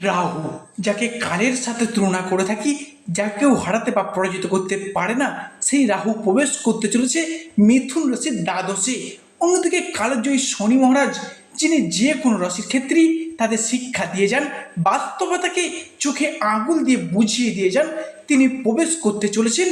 রাহু, যাকে কালের সাথে তুলনা করে থাকি যা কেউ হারাতে বা পরাজিত করতে পারে না, সেই রাহু প্রবেশ করতে চলেছে মিথুন রাশির দ্বাদশে। অন্যদিকে কালজয়ী শনি মহারাজ, যিনি যে কোনো রাশির ক্ষেত্রেই তাদের শিক্ষা দিয়ে যান, বাস্তবতাকে চোখে আঙুল দিয়ে বুঝিয়ে দিয়ে যান, তিনি প্রবেশ করতে চলেছেন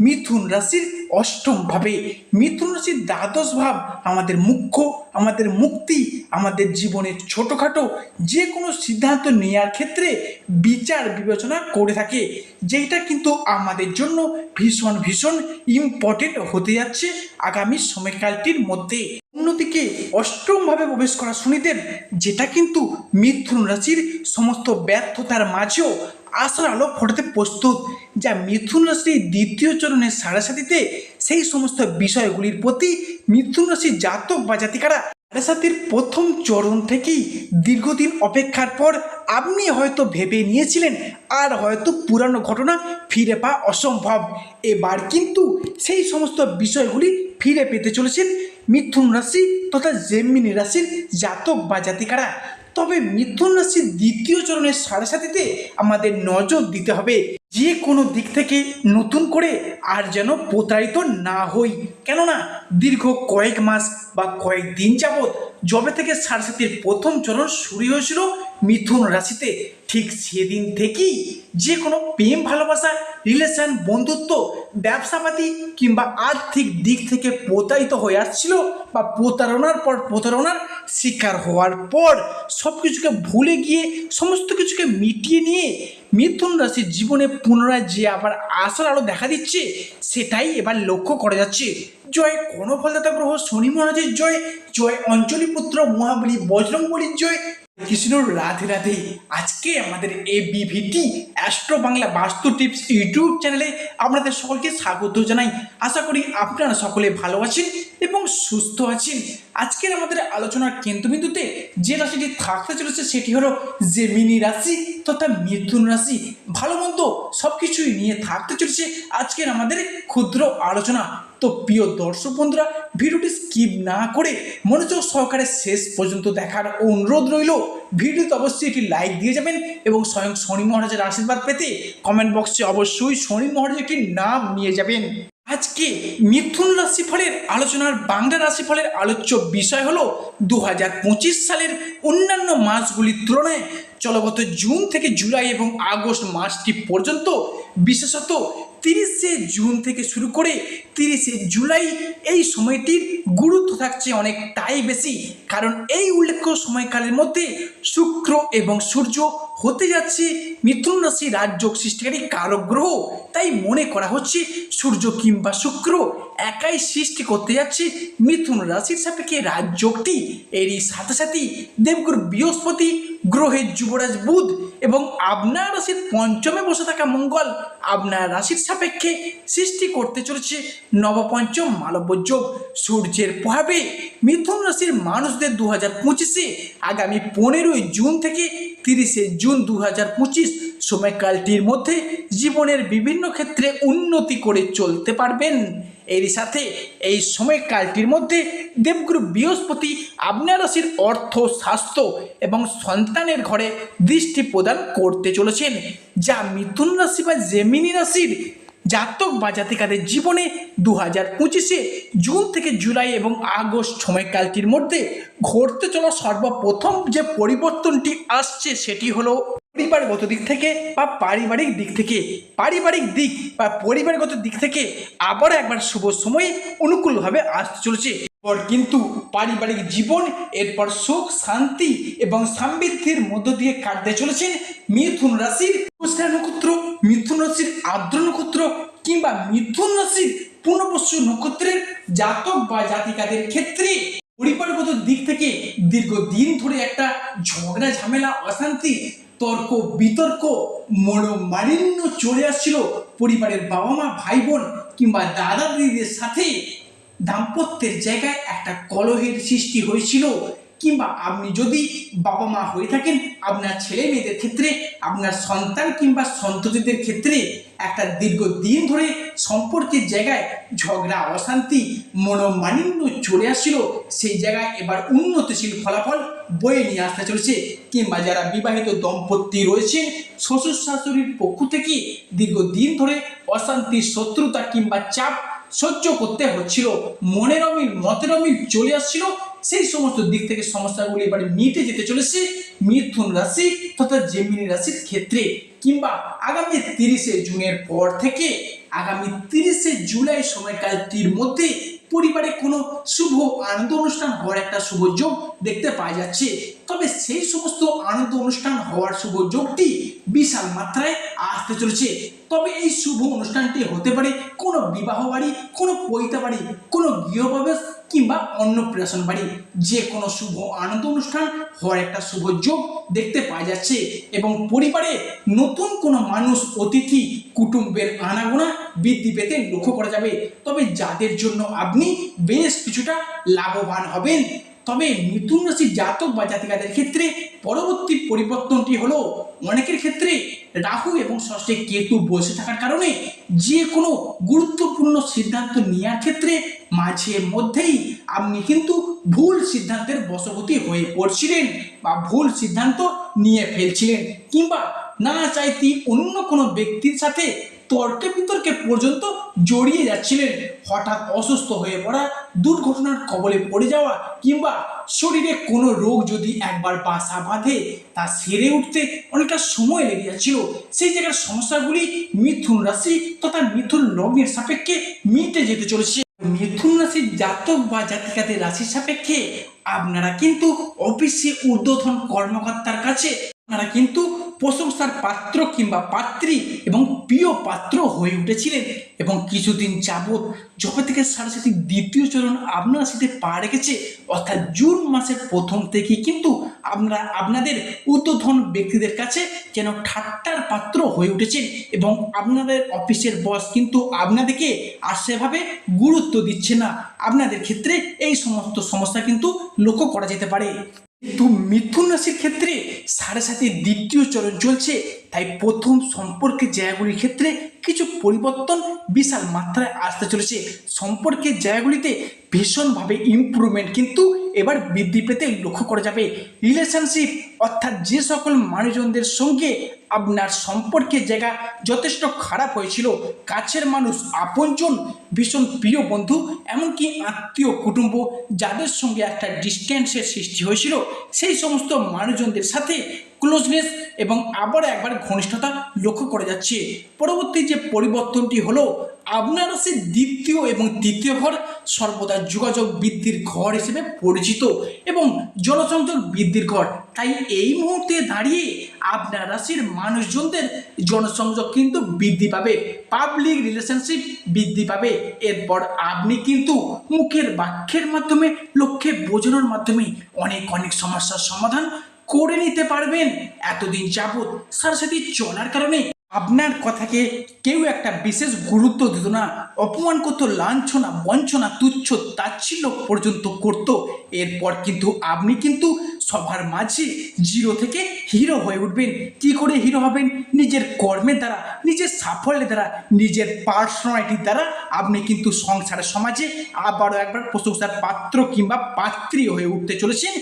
মিথুন রাশির অষ্টম ভাবে। মিথুন রাশির দ্বাদশ ভাব আমাদের মুখ্য, আমাদের মুক্তি, আমাদের জীবনের ছোটোখাটো যে কোনো সিদ্ধান্ত নেওয়ার ক্ষেত্রে বিচার বিবেচনা করে থাকে। যেটা কিন্তু আমাদের জন্য ভীষণ ভীষণ ইম্পর্টেন্ট হতে যাচ্ছে আগামী সময়কালটির মধ্যে। অন্যদিকে অষ্টমভাবে প্রবেশ করা শনিদেব, যেটা কিন্তু মিথুন রাশির সমস্ত ব্যর্থতার মাঝেও আশার আলো ফোটাতে প্রস্তুত, যা মিথুন রাশির দ্বিতীয় চরণের সাড়াসাথীতে সেই সমস্ত বিষয়গুলির প্রতি মিথুন রাশির জাতক বা জাতিকারা সাড়াসাতির প্রথম চরণ থেকেই দীর্ঘদিন অপেক্ষার পর আপনি হয়তো ভেবে নিয়েছিলেন আর হয়তো পুরানো ঘটনা ফিরে পাওয়া অসম্ভব। এবার কিন্তু সেই সমস্ত বিষয়গুলি ফিরে পেতে চলেছেন মিথুন রাশি তথা জেমিনি রাশির জাতক বা জাতিকারা। তবে মিথুন রাশির দ্বিতীয় চরণের সাড়ে সাথীতে আমাদের নজর দিতে হবে। যে কোনো দিক থেকে নতুন করে আর যেন প্রতারিত না হই। কেননা দীর্ঘ কয়েক মাস বা কয়েক দিন যাবৎ যবে থেকে সাড়ে সাতির প্রথম চরণ শুরু হয়েছিল মিথুন রাশিতে ঠিক সেদিন থেকেই যে কোনো প্রেম, ভালোবাসা রিলেশন বন্ধুত্ব, ব্যবসাপাতি কিংবা আর্থিক দিক থেকে প্রতারিত হয়ে আসছিল বা প্রতারণার পর প্রতারণার শিকার হওয়ার পর সব কিছুকে ভুলে গিয়ে সমস্ত কিছুকে মিটিয়ে নিয়ে মিথুন রাশির জীবনে পুনরায় যে আবার আশার আলো দেখা দিচ্ছে সেটাই এবার লক্ষ্য করা যাচ্ছে। জয় কর্ণফলদাতা গ্রহ, শনি মহারাজের জয় জয় অঞ্জলি পুত্র, মহাবলী, বজরংবলীর জয় কৃষ্ণ রাধে রাধে। আজকে আমাদের এ বিভিটি অ্যাস্ট্রো বাংলা বাস্তু টিপস ইউটিউব চ্যানেলে আপনাদের সকলকে স্বাগত জানাই। আশা করি আপনারা সকলে ভালো আছেন এবং সুস্থ আছেন। আজকের আমাদের আলোচনার কেন্দ্রবিন্দুতে যে রাশিটি থাকতে চলেছে সেটি হলো জেমিনি রাশি তথা মিথুন রাশি। ভালো মন্দ সব কিছুই নিয়ে থাকতে চলেছে আজকের আমাদের ক্ষুদ্র আলোচনা। তো প্রিয় দর্শক বন্ধুরা, ভিডিওটি স্কিপ না করে মনোযোগ সহকারে শেষ পর্যন্ত দেখার অনুরোধ রইল। ভিডিওতে অবশ্যই একটি লাইক দিয়ে যাবেন এবং স্বয়ং শনি মহারাজের আশীর্বাদ পেতে কমেন্ট বক্সে অবশ্যই শনি মহারাজের একটি নাম নিয়ে যাবেন। আজকে মিথুন রাশিফলের আলোচনার বাংলা রাশিফলের আলোচ্য বিষয় হলো দু হাজার পঁচিশ সালের অন্যান্য মাসগুলির তুলনায় চলগত জুন থেকে জুলাই এবং আগস্ট মাসটি পর্যন্ত বিশেষত তিরিশে জুন থেকে শুরু করে তিরিশে জুলাই এই সময়টির গুরুত্ব থাকছে অনেকটাই বেশি। কারণ এই উল্লেখ্য সময়কালের মধ্যে শুক্র এবং সূর্য হতে যাচ্ছে। মিথুন রাশি রাজযোগ সৃষ্টিকারী কারক গ্রহ। তাই মনে করা হচ্ছে সূর্য কিংবা শুক্র একাই সৃষ্টি করতে যাচ্ছে মিথুন রাশির সাপেক্ষে রাজযোগটি। এরই সাথে সাথেই দেবগুরু বৃহস্পতি, গ্রহের যুবরাজ বুধ এবং আপনার রাশির পঞ্চমে বসে থাকা মঙ্গল আপনার রাশির সাপেক্ষে সৃষ্টি করতে চলেছে নবপঞ্চম মালব্য যোগ। সূর্যের প্রভাবে মিথুন রাশির মানুষদের দু হাজার পঁচিশে আগামী পনেরোই জুন থেকে তিরিশে জুন দু পঁচিশ সময়কালটির মধ্যে জীবনের বিভিন্ন ক্ষেত্রে উন্নতি করে চলতে পারবেন। এরই সাথে এই সময়কালটির মধ্যে দেবগুরু বৃহস্পতি আপনার রাশির অর্থ, স্বাস্থ্য এবং সন্তানের ঘরে দৃষ্টি প্রদান করতে চলেছেন, যা মিথুন রাশি বা জেমিনি রাশির জাতক বা জাতিকাদের জীবনে দু হাজার পঁচিশে জুন থেকে জুলাই এবং আগস্ট সময়কালটির মধ্যে ঘটতে চলা সর্বপ্রথম যে পরিবর্তনটি আসছে সেটি হলো পরিবারগত দিক থেকে বা পারিবারিক দিক থেকে। পারিবারিক দিক বা পরিবারগত দিক থেকে আবার একবার শুভ সময়ে অনুকূলভাবে আসতে চলেছে। পর কিন্তু পারিবারিক জীবন, এরপর সুখ, শান্তি এবং সমৃদ্ধির মধ্য দিয়ে কাটতে চলেছেন মিথুন রাশির নক্ষত্র রাশির আর্দ্র নক্ষত্র কিংবা মিথুন রাশির পুনর্বসু নক্ষত্রের জাতক বা জাতিকাদের ক্ষেত্রে পরিবারগত দিক থেকে দীর্ঘদিন ধরে একটা ঝগড়া, ঝামেলা, অশান্তি, তর্ক, বিতর্ক, মনোমালিন্য চলে আসছিল পরিবারের বাবা মা ভাই বোন কিংবা দাদা দিদিদের সাথে। দাম্পত্যের জায়গায় একটা কলহের সৃষ্টি হয়েছিল কিংবা আপনি যদি বাবা মা হয়ে থাকেন, আপনার ছেলে মেয়েদের ক্ষেত্রে, আপনার সন্তান কিংবা সন্ততিদের ক্ষেত্রে একটা দীর্ঘদিন ধরে সম্পর্কের জায়গায় ঝগড়া, অশান্তি, মনোমালিন্য চলে আসছিল, সেই জায়গায় এবার উন্নতিশীল ফলাফল বয়ে নিয়ে আসতে চলেছে। কিংবা যারা বিবাহিত দম্পতি রয়েছেন শ্বশুর শাশুড়ির পক্ষ থেকে দীর্ঘদিন ধরে অশান্তি শত্রুতা কিংবা চাপ সহ্য করতে হচ্ছিল। মনের অমিল, মতের অমিল চলে আসছিল সেই সমস্ত দিক থেকে সমস্যাগুলি এবারে মিটে যেতে চলেছে। মিথুন রাশি তথা জেমিনি রাশির ক্ষেত্রে কিংবা আগামী তিরিশে জুনের পর থেকে আগামী তিরিশে জুলাই সময়কালটির মধ্যে পরিবারে কোনো শুভ আনন্দ অনুষ্ঠান হওয়ার একটা শুভ যোগ দেখতে পাওয়া যাচ্ছে। তবে সেই সমস্ত আনন্দ অনুষ্ঠান হওয়ার শুভ যোগটি বিশাল মাত্রায় আসতে চলেছে। তবে এই শুভ অনুষ্ঠানটি হতে পারে কোনো বিবাহ বাড়ি কোনো পৈতা বাড়ি কোনো গৃহপ্রবেশ কিংবা অন্নপ্রাশন বাড়ি যে কোনো শুভ আনন্দ অনুষ্ঠান হওয়ার একটা শুভ যোগ দেখতে পাওয়া যাচ্ছে এবং পরিবারে নতুন কোনো মানুষ, অতিথি, কুটুম্বের আনাগোনা বৃদ্ধি পেতে লক্ষ্য করা যাবে। তবে যাদের জন্য আপনি বেশ কিছুটা লাভবান হবেন। তবে মিথুন রাশি জাতক বা জাতিকাদের ক্ষেত্রে পরবর্তী পরিবর্তনটি হলো অনেকের ক্ষেত্রে রাহু এবং ষষ্ঠে কেতু বসে থাকার কারণে যে কোনো গুরুত্বপূর্ণ সিদ্ধান্ত নেওয়ার ক্ষেত্রে মাঝে মধ্যেই আপনি কিন্তু ভুল সিদ্ধান্তের বশবর্তী হয়ে পড়ছিলেন বা ভুল সিদ্ধান্ত নিয়ে ফেলছিলেন কিংবা না চাইতে অন্য কোনো ব্যক্তির সাথে তর্কে বিতর্কে পর্যন্ত জড়িয়ে যাচ্ছিলেন। হঠাৎ অসুস্থ হয়ে পড়া, দুর্ঘটনার কবলে পড়ে যাওয়া কিংবা শরীরে কোনো রোগ যদি একবার বাসা বাঁধে, তা সেরে উঠতে অনেকটা সময় লেগে যাচ্ছিল। সেই জায়গার সমস্যাগুলি মিথুন রাশি তথা মিথুন লগ্নের সাপেক্ষে মিটে যেতে চলেছে। মিথুন রাশির জাতক বা জাতিকাদের রাশির সাপেক্ষে আপনারা কিন্তু অফিসে ঊর্ধ্বতন কর্মকর্তার কাছে, আপনারা কিন্তু প্রশংসার পাত্র কিংবা পাত্রী এবং প্রিয় পাত্র হয়ে উঠেছিলেন এবং কিছুদিন যাবৎ যবে থেকে সারস্বতী দ্বিতীয় চরণ আপনার সাথে পা রেখেছে, অর্থাৎ জুন মাসের প্রথম থেকেই কিন্তু আপনারা, আপনাদের ঊর্ধ্বধন ব্যক্তিদের কাছে যেন ঠাট্টার পাত্র হয়ে উঠেছেন এবং আপনাদের অফিসের বস কিন্তু আপনাদেরকে আর সেভাবে গুরুত্ব দিচ্ছে না। আপনাদের ক্ষেত্রে এই সমস্ত সমস্যা কিন্তু লক্ষ্য করা যেতে পারে। কিন্তু মিথুন রাশির ক্ষেত্রে সাড়ে সাথে দ্বিতীয় চরণ চলছে। তাই প্রথম সম্পর্কের জায়গাগুলির ক্ষেত্রে কিছু পরিবর্তন বিশাল মাত্রায় আসতে চলেছে। সম্পর্কের জায়গাগুলিতে ভীষণভাবে ইমপ্রুভমেন্ট কিন্তু এবার বৃদ্ধি পেতে লক্ষ্য করা যাবে। রিলেশনশিপ অর্থাৎ যে সকল মানুষজনদের সঙ্গে আপনার সম্পর্কের জায়গা যথেষ্ট খারাপ হয়েছিল, কাছের মানুষ, আপনজন, ভীষণ প্রিয় বন্ধু, এমনকি আত্মীয়, কুটুম্ব, যাদের সঙ্গে একটা ডিস্টেন্সের সৃষ্টি হয়েছিল, সেই সমস্ত মানুষজনদের সাথে ক্লোজনেস এবং আবার একবার ঘনিষ্ঠতা লক্ষ্য করা যাচ্ছে। পরবর্তী যে পরিবর্তনটি হলো, আপনার সে দ্বিতীয় এবং তৃতীয় ঘর, সর্বদা যোগাযোগ বৃদ্ধির ঘর হিসেবে পরিচিত এবং জনসংযোগ বৃদ্ধির ঘর। তাই এই মুহূর্তে দাঁড়িয়ে আপনার রাশির মানুষজনদের জনসংযোগ কিন্তু বৃদ্ধি পাবে পাবলিক রিলেশনশিপ বৃদ্ধি পাবে। এরপর আপনি কিন্তু মুখের বাক্যের মাধ্যমে, লক্ষ্যে বোঝানোর মাধ্যমে অনেক অনেক সমস্যার সমাধান করে নিতে পারবেন। এতদিন যাবৎ সাথে চলার কারণে আপনার কথাকে কেউ একটা বিশেষ গুরুত্ব দিত না, অপমান করত, লাঞ্ছনা বঞ্চনা তুচ্ছ, তাচ্ছিল্য পর্যন্ত করত। এরপর কিন্তু আপনি কিন্তু সবার মাঝে জিরো থেকে হিরো হয়ে উঠবেন। কি করে হিরো হবেন? নিজের কর্মের দ্বারা, নিজের সাফল্যের দ্বারা, নিজের পার্সোনালিটির দ্বারা আপনি কিন্তু সংসারের সমাজে আবারও একবার প্রশংসার পাত্র কিংবা পাত্রী হয়ে উঠতে চলেছেন।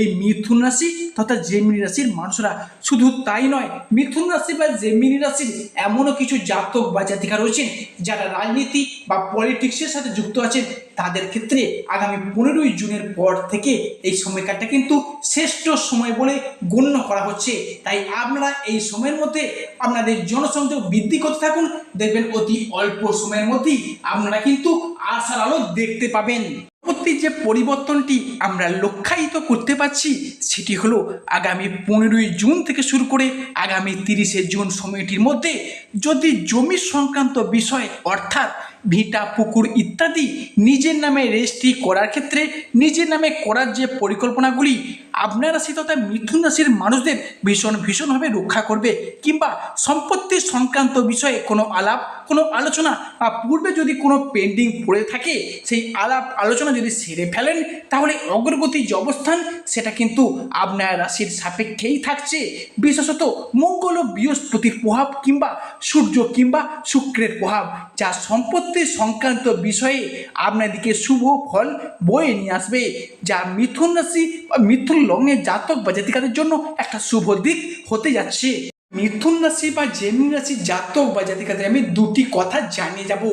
এই মিথুন রাশি তথা জেমিনি রাশির মানুষরা শুধু তাই নয়, মিথুন রাশি বা জেমিনি রাশির এমনও কিছু জাতক বা জাতিকা রয়েছেন যারা রাজনীতি বা পলিটিক্সের সাথে যুক্ত আছেন। তাদের ক্ষেত্রে আগামী পনেরোই জুনের পর থেকে এই সময়কালটা কিন্তু শ্রেষ্ঠ সময় বলে গণ্য করা হচ্ছে। তাই আপনারা এই সময়ের মধ্যে আপনাদের জনসংযোগ বৃদ্ধি করতে থাকুন। দেখবেন অতি অল্প সময়ের মধ্যেই আপনারা কিন্তু আশার আলো দেখতে পাবেন। পরবর্তী যে পরিবর্তনটি আমরা লক্ষ্যায়িত করতে পারছি, সেটি হলো আগামী পনেরোই জুন থেকে শুরু করে আগামী তিরিশে জুন সময়টির মধ্যে যদি জমি সংক্রান্ত বিষয়, অর্থাৎ ভিটা, পুকুর ইত্যাদি নিজের নামে রেজিস্ট্রি করার ক্ষেত্রে নিজের নামে করার যে পরিকল্পনাগুলি আপনার রাশি তথা মিথুন রাশির মানুষদের ভীষণ ভীষণভাবে রক্ষা করবে কিংবা সম্পত্তি সংক্রান্ত বিষয়ে কোনো আলাপ, কোনো আলোচনা বা পূর্বে যদি কোনো পেন্ডিং পড়ে থাকে, সেই আলাপ, আলোচনা যদি সেরে ফেলেন, তাহলে অগ্রগতি যে অবস্থান, সেটা কিন্তু আপনার রাশির সাপেক্ষেই থাকছে। বিশেষত মঙ্গল ও বৃহস্পতির প্রভাব কিংবা সূর্য কিংবা শুক্রের প্রভাব, যা সম্পত্তি সংক্রান্ত বিষয়ে আপনাদেরকে শুভ ফল বয়ে নিয়ে আসবে, যা মিথুন রাশি বা মিথুন লগ্নের জাতক বা জাতিকাদের জন্য একটা শুভ দিক হতে যাচ্ছে। মিথুন রাশি বা জেমিন রাশি জাতক বা জাতিকাদের আমি দুটি কথা জানিয়ে যাব।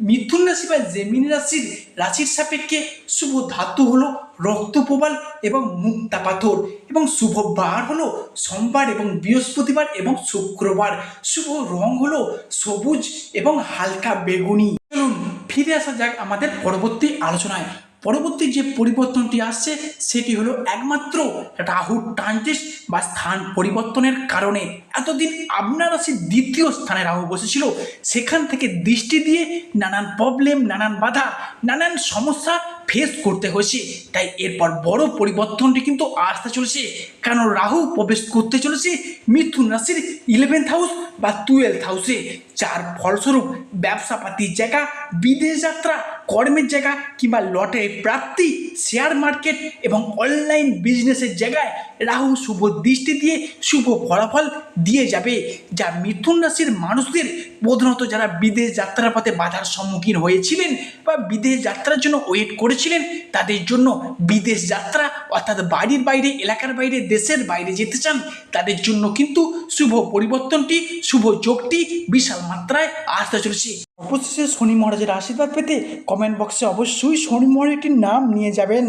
মিথুন রাশি বা জেমিন রাশির রাশির সাপেক্ষে শুভ ধাতু হলো রক্ত প্রবাল এবং মুক্তা পাথর এবং শুভ বার হলো সোমবার এবং বৃহস্পতিবার এবং শুক্রবার। শুভ রং হলো সবুজ এবং হালকা বেগুনি। ফিরে আসা যাক আমাদের পরবর্তী আলোচনায় পরবর্তী যে পরিবর্তনটি আসছে, সেটি হলো একমাত্র রাহু ট্রানজিট বা স্থান পরিবর্তনের কারণে। এতদিন আপনার রাশির দ্বিতীয় স্থানে রাহু বসেছিল, সেখান থেকে দৃষ্টি দিয়ে নানান প্রবলেম নানান বাধা, নানান সমস্যা ফেস করতে হয়েছে। তাই এরপর বড় পরিবর্তনটি কিন্তু আসতে চলেছে। কারণ রাহু প্রবেশ করতে চলেছে মিথুন রাশির ইলেভেন্থ হাউস বা টুয়েলথ হাউসে যার ফলস্বরূপ ব্যবসাপাতির জায়গা, বিদেশ যাত্রা কর্মের জায়গা কিংবা লটারি প্রাপ্তি শেয়ার মার্কেট এবং অনলাইন বিজনেসের জায়গায় রাহু শুভ দৃষ্টি দিয়ে শুভ ফলাফল দিয়ে যাবে, যা মিথুন রাশির মানুষদের প্রধানত যারা বিদেশ যাত্রার পথে বাধার সম্মুখীন হয়েছিলেন বা বিদেশ যাত্রার জন্য ওয়েট করেছিলেন, তাদের জন্য বিদেশ যাত্রা অর্থাৎ বাড়ির বাইরে, এলাকার বাইরে, দেশের বাইরে যেতে চান, তাদের জন্য কিন্তু শুভ পরিবর্তনটি, শুভ যোগটি বিশাল মাত্রায় আসতে চলেছে। অবশেষে শনি মহারাজের আশীর্বাদ পেতে কমেন্ট বক্সে অবশ্যই শনি মহারাজটির নাম নিয়ে যাবেন।